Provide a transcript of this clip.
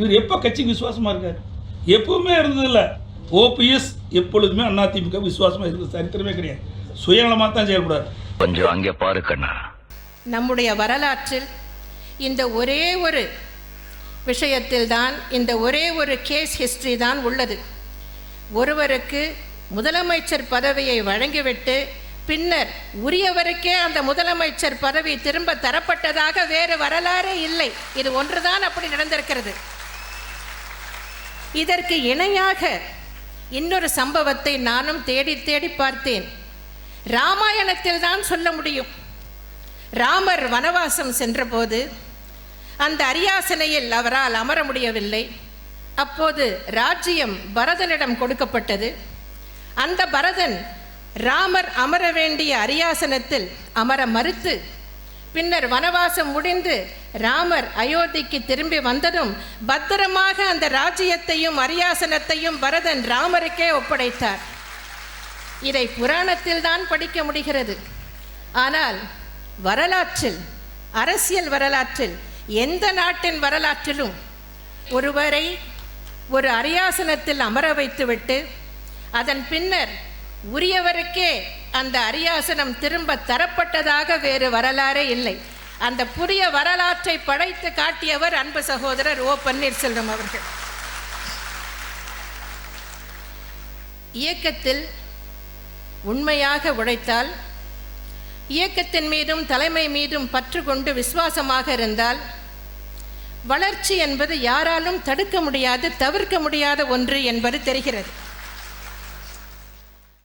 இவர் எப்போ கட்சிக்கு விசுவாசமாக இருக்கார்? எப்பவுமே இருந்ததில்ல. ஓபிஎஸ் எப்பொழுதுமே அதிமுக விசுவாசமாக இருந்தது. சரித்திரமே கிடையாது. சுயநலமாக தான் செயல்படார் கொஞ்சம் அங்கே பாரு கண்ணா. நம்முடைய வரலாற்றில் இந்த ஒரே ஒரு விஷயத்தில்தான் இந்த ஒரே ஒரு கேஸ் ஹிஸ்டரி தான் உள்ளது. ஒருவருக்கு முதலமைச்சர் பதவியை வழங்கிவிட்டு பின்னர் உரியவருக்கே அந்த முதலமைச்சர் பதவி திரும்ப தரப்பட்டதாக வேறு வரலாறே இல்லை. இது ஒன்றுதான் அப்படி நடந்திருக்கிறது. இதற்கு இணையாக இன்னொரு சம்பவத்தை நானும் தேடி தேடி பார்த்தேன். ராமாயணத்தில் தான் சொல்ல முடியும். ராமர் வனவாசம் சென்றபோது அந்த அரியாசனையில் அவரால் அமர முடியவில்லை. அப்போது ராஜ்யம் பரதனிடம் கொடுக்கப்பட்டது. அந்த பரதன் ராமர் அமர வேண்டிய அரியாசனத்தில் அமர மறுத்து பின்னர் வனவாசம் முடிந்து ராமர் அயோத்திக்கு திரும்பி வந்ததும் பத்திரமாக அந்த ராஜ்யத்தையும் அரியாசனத்தையும் பரதன் ராமருக்கே ஒப்படைத்தார். இதை புராணத்தில் தான் படிக்க முடிகிறது. ஆனால் வரலாற்றில் அரசியல் வரலாற்றில் எந்த நாட்டின் வரலாற்றிலும் ஒருவரை ஒரு அரியாசனத்தில் அமர வைத்துவிட்டு அதன் பின்னர் உரியவருக்கே அந்த அரியாசனம் திரும்ப தரப்பட்டதாக வேறு வரலாறே இல்லை. அந்த புதிய வரலாற்றை படைத்து காட்டியவர் அன்பு சகோதரர் ஓ பன்னீர்செல்வம் அவர்கள். இயக்கத்தில் உண்மையாக உழைத்தால் இயக்கத்தின் மீதும் தலைமை மீதும் பற்று கொண்டு விசுவாசமாக இருந்தால் வளர்ச்சி என்பது யாராலும் தடுக்க முடியாது தவிர்க்க முடியாத ஒன்று என்பது தெரிகிறது.